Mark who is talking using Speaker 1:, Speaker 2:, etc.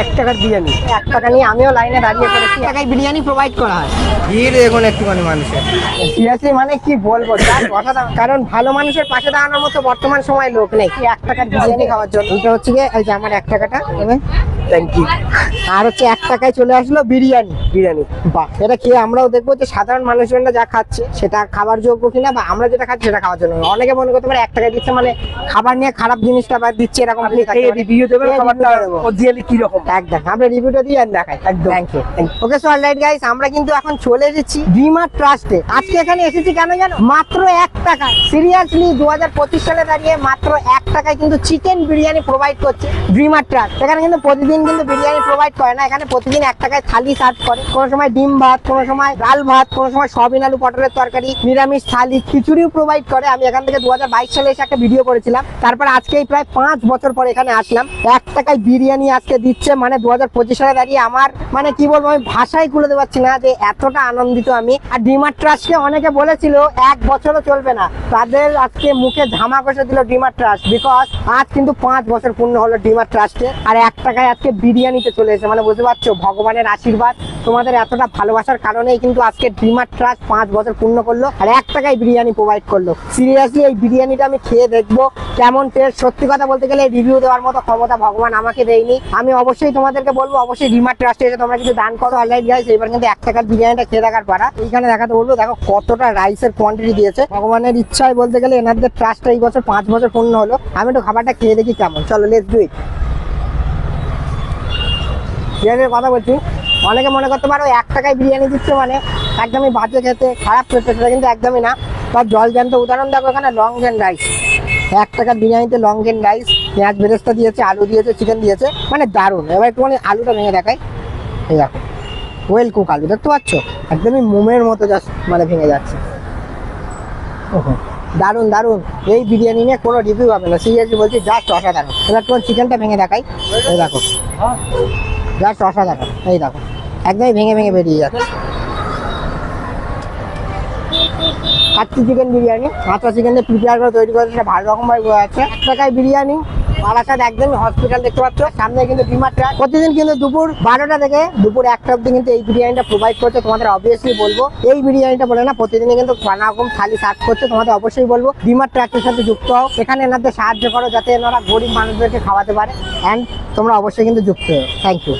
Speaker 1: এক টাকার বিরিয়ানি। এক টাকা নিয়ে আমিও লাইনে দাঁড়িয়ে পড়েছি। এক টাকায় বিরিয়ানি প্রোভাইড করা হয়।
Speaker 2: ভিড় এখন একটুখানি মানুষের।
Speaker 1: সিরিয়াসলি মানে কি বলব? যার কথা কারণ ভালো মানুষের পাশে দাঁড়ানোর মতো বর্তমান সময় লোক নেই। কি এক টাকার বিরিয়ানি খাওয়ার জন্য? এটা হচ্ছে গিয়ে এই যে আমার এক টাকাটা থ্যাংক ইউ আর হচ্ছে এক টাকায় চলে আসলো বিরিয়ানি। বিরিয়ানি। বাহ এটা খেয়ে আমরাও দেখব যে সাধারণ মানুষজনরা যা খাচ্ছে সেটা খাবার যোগ্য কিনা বা আমরা যেটা খাচ্ছি সেটা খাওয়ার জন্য। অনেকে মনে করতে পারে এক টাকায় দিচ্ছে মানে খাবার নিয়ে খারাপ জিনিসটা বা দিচ্ছে এরকম রিভিউ দেবেন খাবারটা অরিজিনালি কি রকম একদম আমরা রিভিউটা দিয়ে আর দেখাই। একদম। Thank you okay so alright guys আমরা কিন্তু এখন চলে এসেছি ডিমার ট্রাস্টে। আজকে এখানে এসেছি কেন জানো? মাত্র এক টাকা সিরিয়াসলি দু হাজার পঁচিশ সালে দাঁড়িয়ে মাত্র এক টাকায় কিন্তু চিকেন বিরিয়ানি প্রোভাইড করছে ড্রিমার ট্রাস্ট। এখানে কিন্তু প্রতিদিন কিন্তু বিরিয়ানি প্রোভাইড করে না। এখানে প্রতিদিন এক টাকায় থালি সার্ভ করে। কোনো সময় ডিম ভাত, কোনো সময় ডাল ভাত, কোনো সময় সবিন আলু, পটলের তরকারি, নিরামিষ থালি খিচুড়িও প্রোভাইড করে। আমি এখান থেকে দু সালে এসে একটা ভিডিও করেছিলাম। তারপর আজকে প্রায় পাঁচ বছর পর এখানে আসলাম। এক টাকায় বিরিয়ানি আজকে দিচ্ছে মানে দু সালে দাঁড়িয়ে আমার মানে কি বলব, আমি ভাষাই খুলে পারছি না যে এতটা আনন্দিত আমি। আর ডিমার ট্রাস্টকে অনেকে বলেছিল, এক বছরও চলবে না। তাদের আজকে মুখে ধামা কষে দিল ডিমার ট্রাস্ট বিকজ আজ কিন্তু পাঁচ বছর পূর্ণ হলো ডিমার ট্রাস্টে আর এক টাকায় আজকে বিরিয়ানিতে চলে এসেছে। মানে বুঝতে পারছ, ভগবানের আশীর্বাদ। তোমাদের এতটা ভালোবাসার কারণেই কিন্তু আজকে ডিমার ট্রাস্ট পাঁচ বছর পূর্ণ করল আর এক টাকায় বিরিয়ানি প্রোভাইড করল। সিরিয়াসলি এই বিরিয়ানিটা আমি খেয়ে দেখব। কেমন টেস্ট সত্যি কথা বলতে গেলে রিভিউ দেওয়ার মতো ক্ষমতা ভগবান আমাকে দেয়নি। আমি অবশ্যই তোমাদেরকে বলব, অবশ্যই ডিমার ট্রাস্টে এসে তোমরা কিছু দান করো অনলাইন গাইস এবার কিন্তু এক টাকার বিরিয়ানিটা খেয়ে দেখার পারা এইখানে দেখাতে বলব, দেখো কতটা রাইসের কোয়ান্টিটি দিয়েছে। ভগবানের ইচ্ছায় বলতে গেলে এনাদের ট্রাস্টটা এই বছর পাঁচ বছর পূর্ণ হলো। আমি একটু খাবারটা খেয়ে দেখি কেমন। চলো লেটস ডু ইট বিরিয়ানির কথা বলছি। অনেকে মনে করতে পারো এক টাকায় বিরিয়ানি দিচ্ছে মানে একদমই বাজে খেতে, খারাপ খেতে, সেটা কিন্তু একদমই না। তার জল জ্যান্ত উদাহরণ দেখো এখানে লং গ্যান রাইস এক টাকার বিরিয়ানিতে লং গ্যান রাইস পেঁয়াজ বেরেস্তা দিয়েছে, আলু দিয়েছে চিকেন দিয়েছে মানে দারুণ। এবার একটুখানি আলুটা ভেঙে দেখাই। এই দেখো ওয়েল কুক আলু, দেখতে পাচ্ছ? একদমই মোমের মতো জাস্ট মানে ভেঙে যাচ্ছে। দারুণ দারুণ। এই বিরিয়ানি নিয়ে কোনো রিভিউ হবে না। সিরিয়াসলি বলছি জাস্ট অসাধারণ। এবার তোমার চিকেনটা ভেঙে দেখাই। এই দেখো। জাস্ট অসাধারণ এই দেখো, একদমই ভেঙে ভেঙে বেরিয়ে যাচ্ছে। কাচ্চি চিকেন বিরিয়ানি কাঁচা চিকেন দিয়ে প্রিপেয়ার করে তৈরি করে সেটা ভালো রকম ভাবে আছে। এক টাকায় বিরিয়ানি, বারাসাত একদমই হসপিটাল দেখতে পাচ্ছ। সামনে কিন্তু ডিমার ট্রাক। প্রতিদিন কিন্তু দুপুর বারোটা থেকে দুপুর একটা অব্দি কিন্তু এই বিরিয়ানিটা প্রোভাইড করছে। তোমাদের অবভিয়াসলি বলব, এই বিরিয়ানিটা বলে না, প্রতিদিনই কিন্তু নানা রকম থালি সার্ভ করছে। তোমাদের অবশ্যই বলব ডিমার ট্রাকের সাথে যুক্ত হও। এখানে এনাদের সাহায্য করো যাতে এনারা গরিব মানুষদেরকে খাওয়াতে পারে। অ্যান্ড তোমরা অবশ্যই কিন্তু যুক্ত হও। Thank you